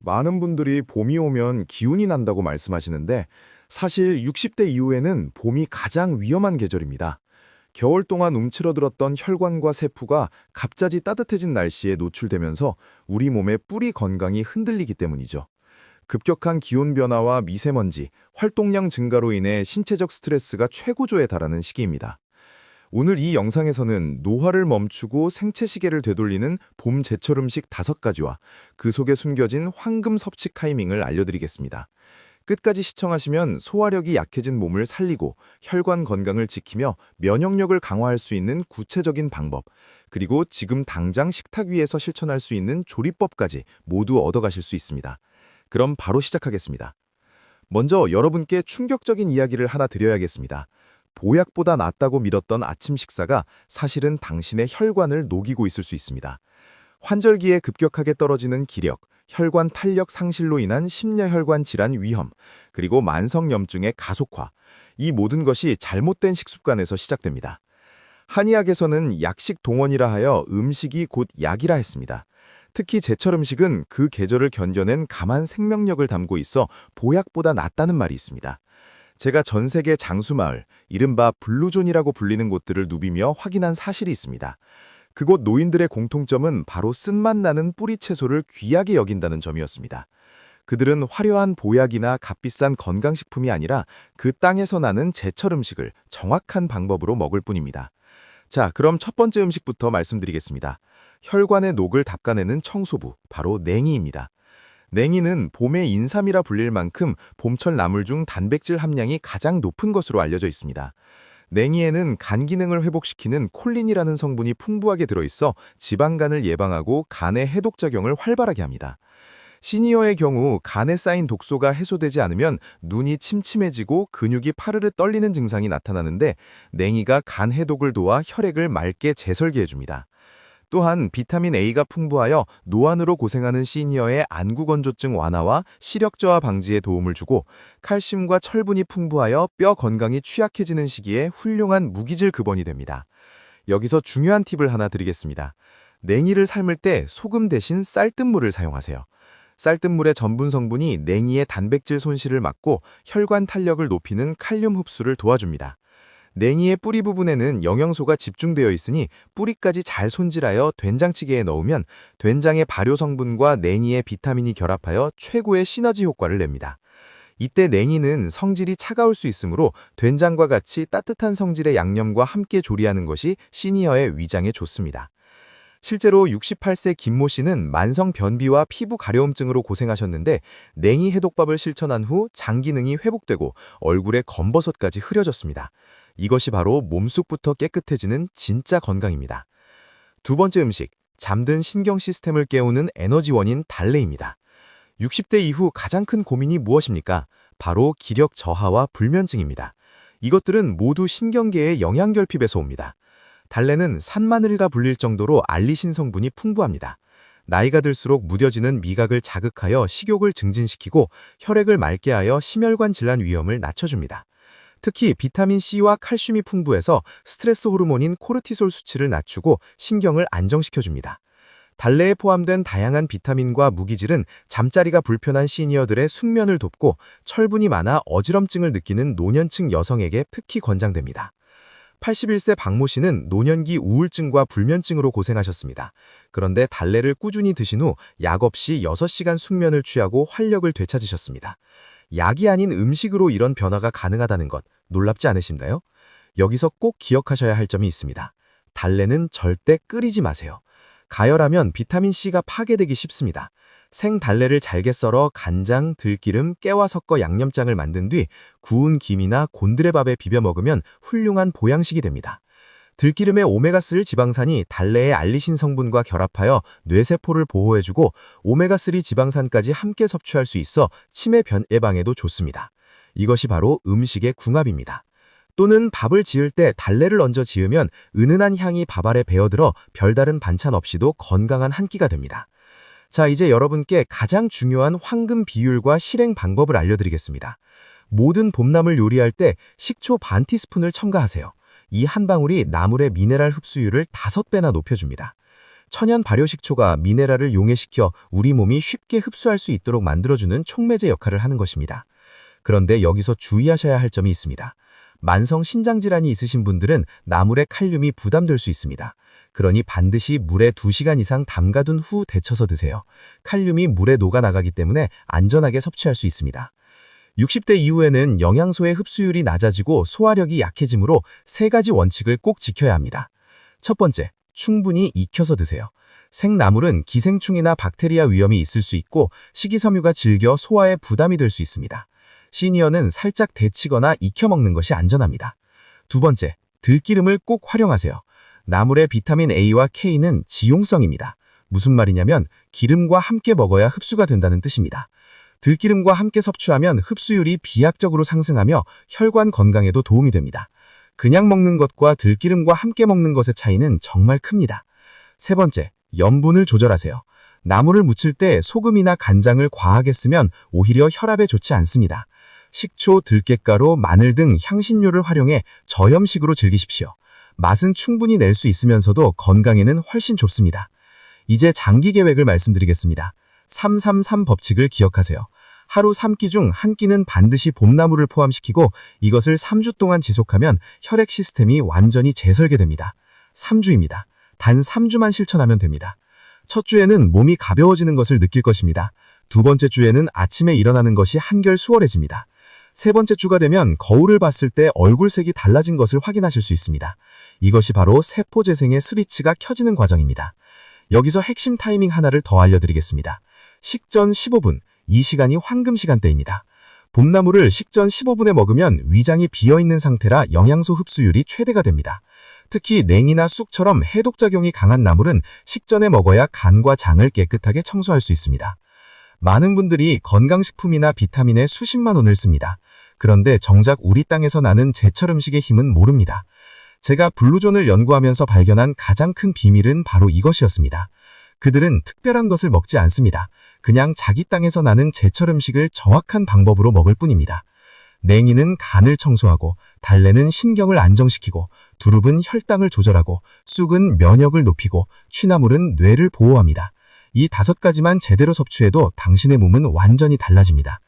많은 분들이 봄이 오면 기운이 난다고 말씀하시는데 사실 60대 이후에는 봄이 가장 위험한 계절입니다. 겨울 동안 움츠러들었던 혈관과 세포가 갑자기 따뜻해진 날씨에 노출되면서 우리 몸의 뿌리 건강이 흔들리기 때문이죠. 급격한 기온 변화와 미세먼지, 활동량 증가로 인해 신체적 스트레스가 최고조에 달하는 시기입니다. 오늘 이 영상에서는 노화를 멈추고 생체 시계를 되돌리는 봄 제철 음식 다섯 가지와 그 속에 숨겨진 황금 섭취 타이밍을 알려드리겠습니다. 끝까지 시청하시면 소화력이 약해진 몸을 살리고 혈관 건강을 지키며 면역력을 강화할 수 있는 구체적인 방법, 그리고 지금 당장 식탁 위에서 실천할 수 있는 조리법까지 모두 얻어가실 수 있습니다. 그럼 바로 시작하겠습니다. 먼저 여러분께 충격적인 이야기를 하나 드려야겠습니다. 보약보다 낫다고 믿었던 아침 식사가 사실은 당신의 혈관을 녹이고 있을 수 있습니다. 환절기에 급격하게 떨어지는 기력, 혈관 탄력 상실로 인한 심려혈관 질환 위험, 그리고 만성염증의 가속화, 이 모든 것이 잘못된 식습관에서 시작됩니다. 한의학에서는 약식 동원이라 하여 음식이 곧 약이라 했습니다. 특히 제철 음식은 그 계절을 견뎌낸 감한 생명력을 담고 있어 보약보다 낫다는 말이 있습니다. 제가 전 세계 장수마을, 이른바 블루존이라고 불리는 곳들을 누비며 확인한 사실이 있습니다. 그곳 노인들의 공통점은 바로 쓴맛 나는 뿌리 채소를 귀하게 여긴다는 점이었습니다. 그들은 화려한 보약이나 값비싼 건강식품이 아니라 그 땅에서 나는 제철 음식을 정확한 방법으로 먹을 뿐입니다. 자, 그럼 첫 번째 음식부터 말씀드리겠습니다. 혈관의 녹을 닦아내는 청소부, 바로 냉이입니다. 냉이는 봄의 인삼이라 불릴 만큼 봄철 나물 중 단백질 함량이 가장 높은 것으로 알려져 있습니다. 냉이에는 간 기능을 회복시키는 콜린이라는 성분이 풍부하게 들어있어 지방간을 예방하고 간의 해독작용을 활발하게 합니다. 시니어의 경우 간에 쌓인 독소가 해소되지 않으면 눈이 침침해지고 근육이 파르르 떨리는 증상이 나타나는데 냉이가 간 해독을 도와 혈액을 맑게 재설계해줍니다. 또한 비타민 A가 풍부하여 노안으로 고생하는 시니어의 안구건조증 완화와 시력 저하 방지에 도움을 주고 칼슘과 철분이 풍부하여 뼈 건강이 취약해지는 시기에 훌륭한 무기질 급원이 됩니다. 여기서 중요한 팁을 하나 드리겠습니다. 냉이를 삶을 때 소금 대신 쌀뜨물을 사용하세요. 쌀뜨물의 전분 성분이 냉이의 단백질 손실을 막고 혈관 탄력을 높이는 칼륨 흡수를 도와줍니다. 냉이의 뿌리 부분에는 영양소가 집중되어 있으니 뿌리까지 잘 손질하여 된장찌개에 넣으면 된장의 발효 성분과 냉이의 비타민이 결합하여 최고의 시너지 효과를 냅니다. 이때 냉이는 성질이 차가울 수 있으므로 된장과 같이 따뜻한 성질의 양념과 함께 조리하는 것이 시니어의 위장에 좋습니다. 실제로 68세 김모 씨는 만성 변비와 피부 가려움증으로 고생하셨는데 냉이 해독밥을 실천한 후 장 기능이 회복되고 얼굴에 검버섯까지 흐려졌습니다. 이것이 바로 몸속부터 깨끗해지는 진짜 건강입니다. 두 번째 음식, 잠든 신경 시스템을 깨우는 에너지원인 달래입니다. 60대 이후 가장 큰 고민이 무엇입니까? 바로 기력 저하와 불면증입니다. 이것들은 모두 신경계의 영양결핍에서 옵니다. 달래는 산마늘과 불릴 정도로 알리신 성분이 풍부합니다. 나이가 들수록 무뎌지는 미각을 자극하여 식욕을 증진시키고 혈액을 맑게 하여 심혈관 질환 위험을 낮춰줍니다. 특히 비타민C와 칼슘이 풍부해서 스트레스 호르몬인 코르티솔 수치를 낮추고 신경을 안정시켜줍니다. 달래에 포함된 다양한 비타민과 무기질은 잠자리가 불편한 시니어들의 숙면을 돕고 철분이 많아 어지럼증을 느끼는 노년층 여성에게 특히 권장됩니다. 81세 박모 씨는 노년기 우울증과 불면증으로 고생하셨습니다. 그런데 달래를 꾸준히 드신 후 약 없이 6시간 숙면을 취하고 활력을 되찾으셨습니다. 약이 아닌 음식으로 이런 변화가 가능하다는 것 놀랍지 않으신가요? 여기서 꼭 기억하셔야 할 점이 있습니다. 달래는 절대 끓이지 마세요. 가열하면 비타민C가 파괴되기 쉽습니다. 생 달래를 잘게 썰어 간장, 들기름, 깨와 섞어 양념장을 만든 뒤 구운 김이나 곤드레밥에 비벼 먹으면 훌륭한 보양식이 됩니다. 들기름의 오메가3 지방산이 달래의 알리신 성분과 결합하여 뇌세포를 보호해주고 오메가3 지방산까지 함께 섭취할 수 있어 치매 변 예방에도 좋습니다. 이것이 바로 음식의 궁합입니다. 또는 밥을 지을 때 달래를 얹어 지으면 은은한 향이 밥 알에 배어들어 별다른 반찬 없이도 건강한 한 끼가 됩니다. 자, 이제 여러분께 가장 중요한 황금 비율과 실행 방법을 알려드리겠습니다. 모든 봄나물 요리할 때 식초 반 티스푼을 첨가하세요. 이 한 방울이 나물의 미네랄 흡수율을 5배나 높여줍니다. 천연 발효식초가 미네랄을 용해시켜 우리 몸이 쉽게 흡수할 수 있도록 만들어주는 촉매제 역할을 하는 것입니다. 그런데 여기서 주의하셔야 할 점이 있습니다. 만성 신장질환이 있으신 분들은 나물의 칼륨이 부담될 수 있습니다. 그러니 반드시 물에 2시간 이상 담가둔 후 데쳐서 드세요. 칼륨이 물에 녹아나가기 때문에 안전하게 섭취할 수 있습니다. 60대 이후에는 영양소의 흡수율이 낮아지고 소화력이 약해지므로 세 가지 원칙을 꼭 지켜야 합니다. 첫 번째, 충분히 익혀서 드세요. 생나물은 기생충이나 박테리아 위험이 있을 수 있고 식이섬유가 질겨 소화에 부담이 될 수 있습니다. 시니어는 살짝 데치거나 익혀 먹는 것이 안전합니다. 두 번째, 들기름을 꼭 활용하세요. 나물의 비타민 A와 K는 지용성입니다. 무슨 말이냐면 기름과 함께 먹어야 흡수가 된다는 뜻입니다. 들기름과 함께 섭취하면 흡수율이 비약적으로 상승하며 혈관 건강에도 도움이 됩니다. 그냥 먹는 것과 들기름과 함께 먹는 것의 차이는 정말 큽니다. 세 번째, 염분을 조절하세요. 나물을 무칠 때 소금이나 간장을 과하게 쓰면 오히려 혈압에 좋지 않습니다. 식초, 들깨가루, 마늘 등 향신료를 활용해 저염식으로 즐기십시오. 맛은 충분히 낼 수 있으면서도 건강에는 훨씬 좋습니다. 이제 장기 계획을 말씀드리겠습니다. 333 법칙을 기억하세요. 하루 3끼 중 한 끼는 반드시 봄나물을 포함시키고 이것을 3주 동안 지속하면 혈액 시스템이 완전히 재설계됩니다. 3주입니다. 단 3주만 실천하면 됩니다. 첫 주에는 몸이 가벼워지는 것을 느낄 것입니다. 두 번째 주에는 아침에 일어나는 것이 한결 수월해집니다. 세 번째 주가 되면 거울을 봤을 때 얼굴색이 달라진 것을 확인하실 수 있습니다. 이것이 바로 세포 재생의 스위치가 켜지는 과정입니다. 여기서 핵심 타이밍 하나를 더 알려드리겠습니다. 식전 15분, 이 시간이 황금 시간대입니다. 봄나물을 식전 15분에 먹으면 위장이 비어있는 상태라 영양소 흡수율이 최대가 됩니다. 특히 냉이나 쑥처럼 해독작용이 강한 나물은 식전에 먹어야 간과 장을 깨끗하게 청소할 수 있습니다. 많은 분들이 건강식품이나 비타민에 수십만 원을 씁니다. 그런데 정작 우리 땅에서 나는 제철 음식의 힘은 모릅니다. 제가 블루존을 연구하면서 발견한 가장 큰 비밀은 바로 이것이었습니다. 그들은 특별한 것을 먹지 않습니다. 그냥 자기 땅에서 나는 제철 음식을 정확한 방법으로 먹을 뿐입니다. 냉이는 간을 청소하고 달래는 신경을 안정시키고 두릅은 혈당을 조절하고 쑥은 면역을 높이고 취나물은 뇌를 보호합니다. 이 다섯 가지만 제대로 섭취해도 당신의 몸은 완전히 달라집니다.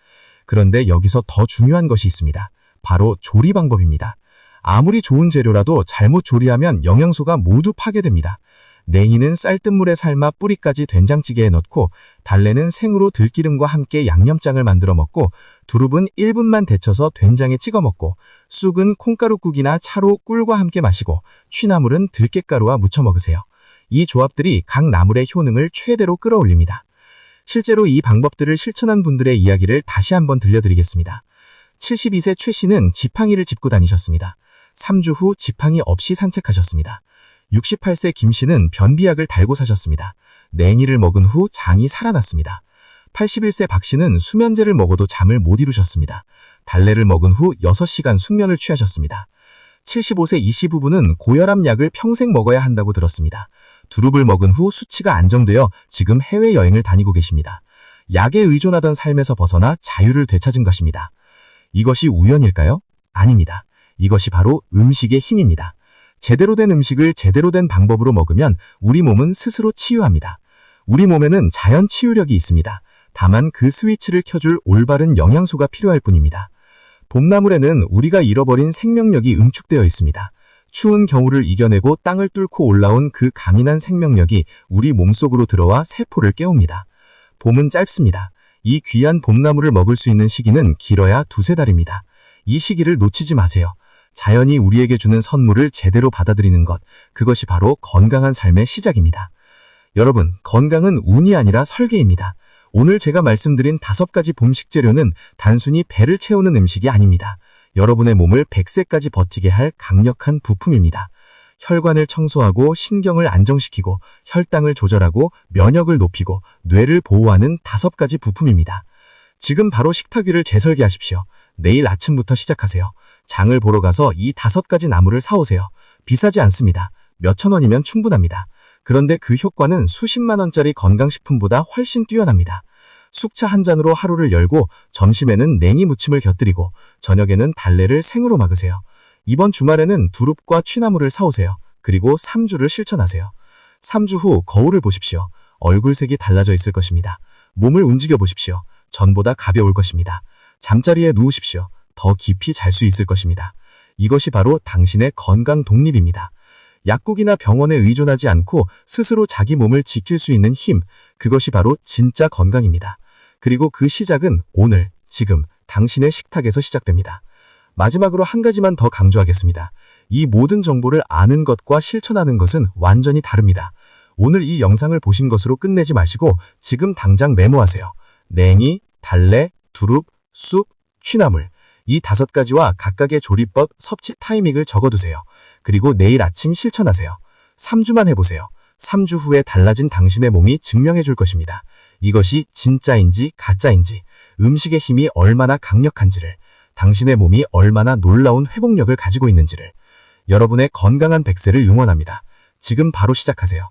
그런데 여기서 더 중요한 것이 있습니다. 바로 조리 방법입니다. 아무리 좋은 재료라도 잘못 조리하면 영양소가 모두 파괴됩니다. 냉이는 쌀뜨물에 삶아 뿌리까지 된장찌개에 넣고 달래는 생으로 들기름과 함께 양념장을 만들어 먹고 두릅은 1분만 데쳐서 된장에 찍어 먹고 쑥은 콩가루국이나 차로 꿀과 함께 마시고 취나물은 들깨가루와 무쳐 먹으세요. 이 조합들이 각 나물의 효능을 최대로 끌어올립니다. 실제로 이 방법들을 실천한 분들의 이야기를 다시 한번 들려드리겠습니다. 72세 최 씨는 지팡이를 짚고 다니셨습니다. 3주 후 지팡이 없이 산책하셨습니다. 68세 김 씨는 변비약을 달고 사셨습니다. 냉이를 먹은 후 장이 살아났습니다. 81세 박 씨는 수면제를 먹어도 잠을 못 이루셨습니다. 달래를 먹은 후 6시간 숙면을 취하셨습니다. 75세 이 씨 부부는 고혈압 약을 평생 먹어야 한다고 들었습니다. 두릅을 먹은 후 수치가 안정되어 지금 해외여행을 다니고 계십니다. 약에 의존하던 삶에서 벗어나 자유를 되찾은 것입니다. 이것이 우연일까요? 아닙니다. 이것이 바로 음식의 힘입니다. 제대로 된 음식을 제대로 된 방법으로 먹으면 우리 몸은 스스로 치유합니다. 우리 몸에는 자연 치유력이 있습니다. 다만 그 스위치를 켜줄 올바른 영양소가 필요할 뿐입니다. 봄나물에는 우리가 잃어버린 생명력이 응축되어 있습니다. 추운 겨울을 이겨내고 땅을 뚫고 올라온 그 강인한 생명력이 우리 몸속으로 들어와 세포를 깨웁니다. 봄은 짧습니다. 이 귀한 봄나물을 먹을 수 있는 시기는 길어야 두세 달입니다. 이 시기를 놓치지 마세요. 자연이 우리에게 주는 선물을 제대로 받아들이는 것, 그것이 바로 건강한 삶의 시작입니다. 여러분, 건강은 운이 아니라 설계입니다. 오늘 제가 말씀드린 다섯 가지 봄 식재료는 단순히 배를 채우는 음식이 아닙니다. 여러분의 몸을 100세까지 버티게 할 강력한 부품입니다. 혈관을 청소하고 신경을 안정시키고 혈당을 조절하고 면역을 높이고 뇌를 보호하는 다섯 가지 부품입니다. 지금 바로 식탁 위를 재설계하십시오. 내일 아침부터 시작하세요. 장을 보러 가서 이 다섯 가지 나무를 사오세요. 비싸지 않습니다. 몇천 원이면 충분합니다. 그런데 그 효과는 수십만 원짜리 건강식품보다 훨씬 뛰어납니다. 숙차 한 잔으로 하루를 열고 점심에는 냉이 무침을 곁들이고 저녁에는 달래를 생으로 막으세요. 이번 주말에는 두릅과 취나물을 사오세요. 그리고 3주를 실천하세요. 3주 후 거울을 보십시오. 얼굴색이 달라져 있을 것입니다. 몸을 움직여 보십시오. 전보다 가벼울 것입니다. 잠자리에 누우십시오. 더 깊이 잘 수 있을 것입니다. 이것이 바로 당신의 건강 독립입니다. 약국이나 병원에 의존하지 않고 스스로 자기 몸을 지킬 수 있는 힘, 그것이 바로 진짜 건강입니다. 그리고 그 시작은 오늘, 지금, 당신의 식탁에서 시작됩니다. 마지막으로 한 가지만 더 강조하겠습니다. 이 모든 정보를 아는 것과 실천하는 것은 완전히 다릅니다. 오늘 이 영상을 보신 것으로 끝내지 마시고 지금 당장 메모하세요. 냉이, 달래, 두릅, 쑥, 취나물. 이 다섯 가지와 각각의 조리법, 섭취 타이밍을 적어두세요. 그리고 내일 아침 실천하세요. 3주만 해보세요. 3주 후에 달라진 당신의 몸이 증명해 줄 것입니다. 이것이 진짜인지 가짜인지, 음식의 힘이 얼마나 강력한지를, 당신의 몸이 얼마나 놀라운 회복력을 가지고 있는지를, 여러분의 건강한 백세를 응원합니다. 지금 바로 시작하세요.